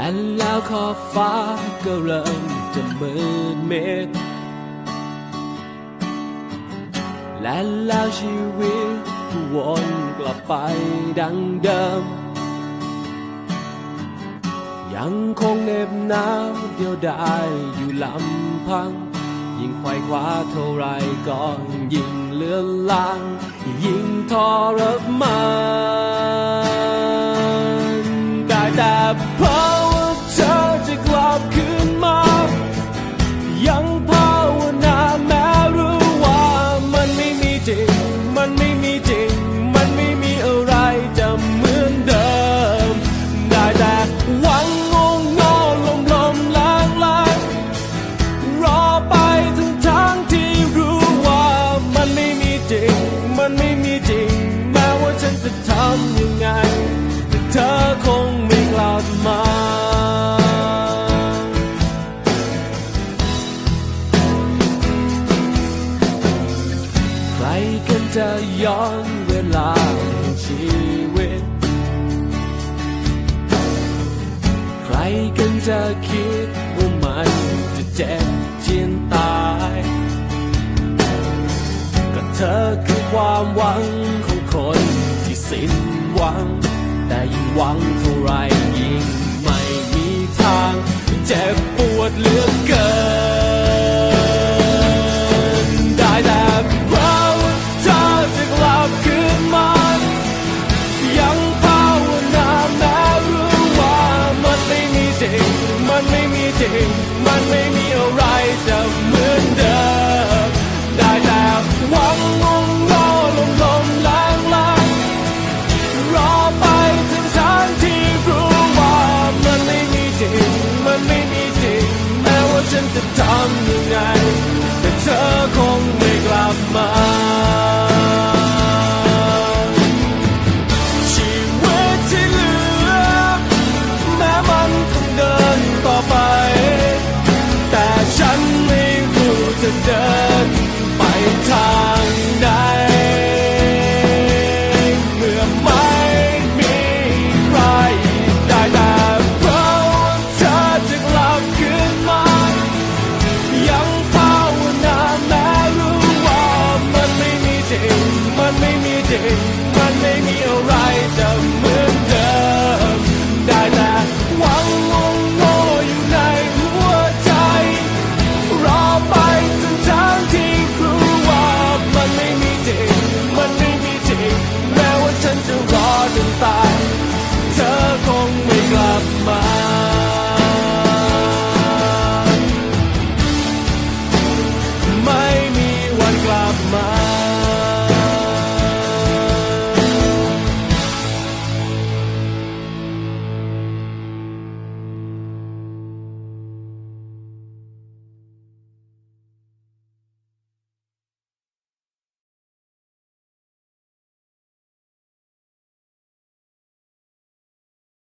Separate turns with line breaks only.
และแล้วขอบฟ้าก็เริ่มจะมืดมิดและแล้วชีวิตก็วนกลับไปดังเดิม ยังคงเหน็บหนาวเดียวดายอยู่ลำพัง ยิ่งไขว่คว้าเท่าไรก็ยิ่งเลือนลาง ยิ่งทรมาน จริง มันไม่มีจริง มันไม่มีอะไรจะเหมือนเดิม ได้แต่หวังงงงอลมลมลางลางรอไปทั้งทางที่รู้ว่า มันไม่มีจริง มันไม่มีจริง แม้ว่าฉันจะทำ จะย้อนเวลาชีวิต ใครกันจะคิดว่ามันจะเจ็บเจียนตาย ก็เธอคือความหวังของคนที่สิ้นหวัง แต่ยิ่งหวังเท่าไร มีจริง จนตาย เธอคงไม่กลับมา